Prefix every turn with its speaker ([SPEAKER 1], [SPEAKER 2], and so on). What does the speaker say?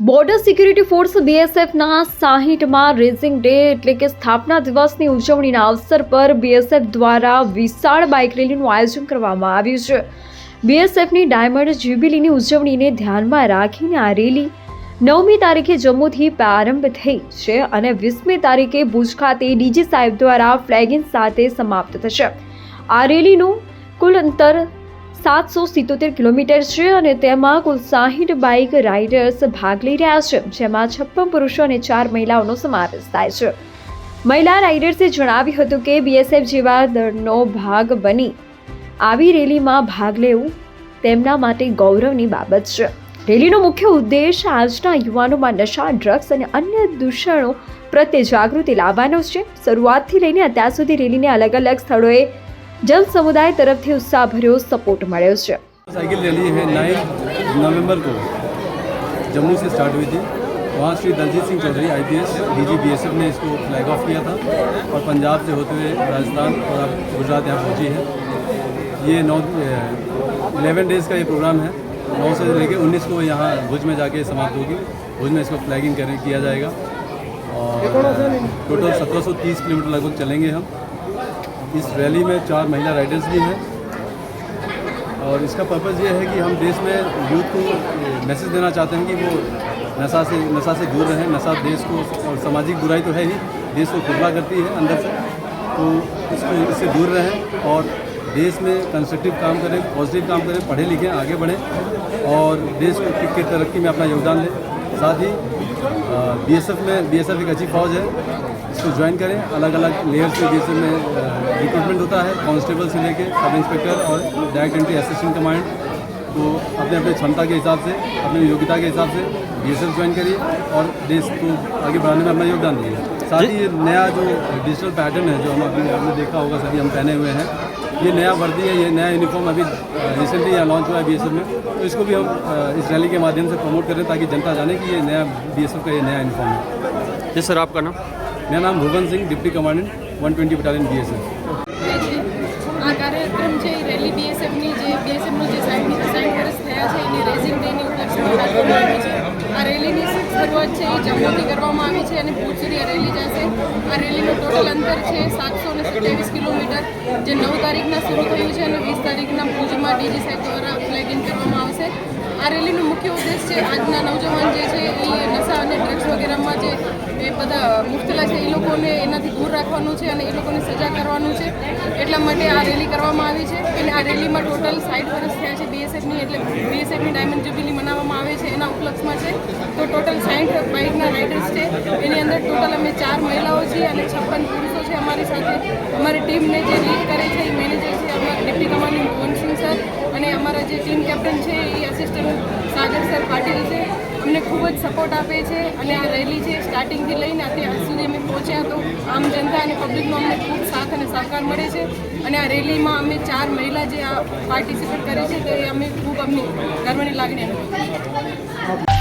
[SPEAKER 1] Border security force બીએસએફના સાહીઠમાં racing day એટલે કે સ્થાપના દિવસની ઉજવણીના અવસર પર બીએસએફ દ્વારા વિશાળ બાઇક રેલીનું આયોજન કરવામાં આવ્યું છે. બીએસએફની ડાયમંડ જ્યુબિલીની ઉજવણીને ધ્યાનમાં રાખીને આ રેલી નવમી તારીખે જમ્મુથી પ્રારંભ થઈ છે અને વીસમી તારીખે ભુજ ખાતે ડીજી સાહેબ દ્વારા ફ્લેગિંગ સાથે સમાપ્ત થશે. આ રેલીનું કુલ અંતર સાતસો સિત્તોતેર કિલોમીટર છે અને તેમાં કુલ સાહીઠ બાઇક રાઇડર્સ ભાગ લઈ રહ્યા છે, જેમાં છપ્પન પુરુષો અને ચાર મહિલાઓનો સમાવેશ થાય છે. મહિલા રાઇડર્સે જણાવ્યું હતું કે બીએસએફ જેવા દળનો ભાગ બની આવી રેલીમાં ભાગ લેવું તેમના માટે ગૌરવની બાબત છે. રેલીનો મુખ્ય ઉદ્દેશ આજના યુવાનોમાં નશા, ડ્રગ્સ અને અન્ય દૂષણો પ્રત્યે જાગૃતિ લાવવાનો છે. શરૂઆતથી લઈને અત્યાર સુધી રેલીને અલગ અલગ સ્થળોએ જન સમુદાય તરફથી ઉત્સાહભર્યો સપોર્ટ મળ્યો છે
[SPEAKER 2] साइकिल रैली है नाइन नवंबर को जम्मू से स्टार्ट हुई थी वहाँ Shri Daljeet Singh Chaudhary IPS DG BSF ने इसको फ्लैग ऑफ किया था और पंजाब से होते हुए राजस्थान और अब गुजरात यहाँ पहुँची है ये नौ इलेवन डेज़ का ये प्रोग्राम है नौ से लेकर उन्नीस को यहाँ भुज में जाके समाप्त होगी भुज में इसको फ्लैगिंग करें किया जाएगा और टोटल 1730 किलोमीटर लगभग चलेंगे हम इस रैली में चार महिला राइडर्स भी हैं। और इसका पर्पज़ ये है कि हम देश में यूथ को मैसेज देना चाहते हैं कि वो नशा से नशा से दूर रहें, नशा देश को और सामाजिक बुराई तो है ही, देश को खुरला करती है अंदर से। तो इसको, इससे दूर रहें और देश में कंस्ट्रक्टिव काम करें पॉजिटिव काम करें, पढ़े लिखें, आगे बढ़ें और देश को की तरक्की में अपना योगदान दें। साथ ही बीएसएफ में बीएसएफ एक अच्छी फौज है। इसको ज्वाइन करें। अलग अलग लेयर से बीएसएफ में रिक्रूटमेंट होता है कांस्टेबल से लेके सब इंस्पेक्टर और डायरेक्ट एंट्री असिस्टेंट कमांड तो अपने अपने क्षमता के हिसाब से, अपनी योग्यता के हिसाब से बीएसएफ ज्वाइन करिए और देश को आगे बढ़ाने में अपना योगदान दिए साथ ही नया जो डिजिटल पैटर्न है, जो हम अभी आपने देखा होगा, सभी हम पहने हुए हैं, ये नया वर्दी है, ये नया यूनिफॉर्म अभी रिसेंटली यहाँ लॉन्च हुआ है बी में। तो इसको भी हम इस रैली के माध्यम से प्रमोट करें ताकि जनता जाने कि ये नया बीएसएफ का ये नया यूनिफॉर्म है।
[SPEAKER 3] जी सर, आपका नाम?
[SPEAKER 2] मेरा नाम Bhuvan Singh deputy commandant one twenty battalion BSF
[SPEAKER 4] આ કાર્યક્રમ છે એ રેલી બીએસએફની જે બીએસએફનું જે સાઠ સાઠ વર્ષ થયા છે એની રેઝિંગ ડેની ઉપલક્ષમાં રાખવામાં આવી છે આ રેલીની શરૂઆત છે એ જમ્મુથી કરવામાં આવી છે અને ભુજ સુધી આ રેલી જશે આ રેલીનું ટોટલ અંતર છે સાતસો ને સત્યાવીસ કિલોમીટર જે નવ તારીખના શરૂ થયું છે અને વીસ તારીખના ભુજમાં ડીજી સાહેબ દ્વારા ફ્લેગિંગ કરવામાં આવશે આ રેલીનો મુખ્ય ઉદ્દેશ છે આજના નવજવાન જે છે એ નશા અને ડ્રગ્સ વગેરેમાં જે એ બધા મુફતલા છે. એ લોકોને એનાથી દૂર રાખવાનું છે અને એ લોકોને સજા કરવાનું છે. એટલા માટે આ રેલી કરવામાં આવી છે. અને આ રેલીમાં ટોટલ સાઠ વર્ષ થયા છે બીએસએફની એટલે બીએસએફની ડાયમંડ જ્યુબિલી મનાવવામાં આવે છે એના ઉપલક્ષમાં છે. તો ટોટલ સાઠ બાઇકના રાઇડર્સ છે. એની અંદર ટોટલ અમે ચાર મહિલાઓ છીએ અને છપ્પન પુરુષો છે અમારી સાથે. અમારી ટીમને જે લીડ કરે છે, એ મેનેજર છે, અમારા ડિપ્ટી કમાન્ડિંગ મોહનસિંહ સર અને અમારા જે ટીમ કેપ્ટન છે, એ અસિસ્ટન્ટ સાગર સર પાટીલ છે. અમને ખૂબ જ સપોર્ટ આપે છે અને આ રેલી છે સ્ટાર્ટિંગથી લઈને અત્યાર સુધી અમે પહોંચ્યા તો આમ જનતા અને પબ્લિકનો અમને ખૂબ સાથ અને સહકાર મળે છે અને આ રેલીમાં અમે ચાર મહિલા જે આ પાર્ટિસિપેટ કરે છે તો એ અમે ખૂબ અમને ગર્વની લાગણી અનુભવીએ